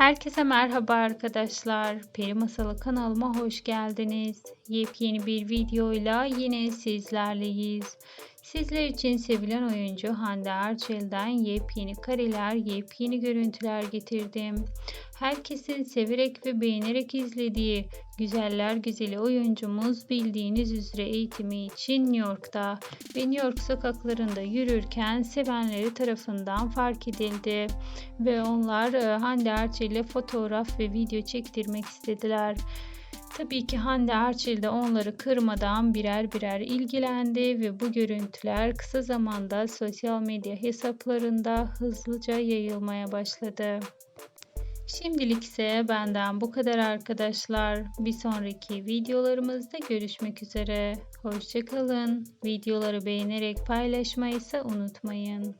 Herkese merhaba arkadaşlar. Peri Masalı kanalıma hoş geldiniz. Yepyeni bir videoyla yine sizlerleyiz. Sizler için sevilen oyuncu Hande Erçel'den yepyeni kareler, yepyeni görüntüler getirdim. Herkesin severek ve beğenerek izlediği güzeller güzeli oyuncumuz bildiğiniz üzere eğitimi için New York'ta ve New York sokaklarında yürürken sevenleri tarafından fark edildi ve onlar e, Hande Erçel ile fotoğraf ve video çektirmek istediler. Tabii ki Hande Erçel de onları kırmadan birer birer ilgilendi ve bu görüntüler kısa zamanda sosyal medya hesaplarında hızlıca yayılmaya başladı. Şimdilik ise benden bu kadar arkadaşlar. Bir sonraki videolarımızda görüşmek üzere. Hoşçakalın. Videoları beğenerek paylaşmayı ise unutmayın.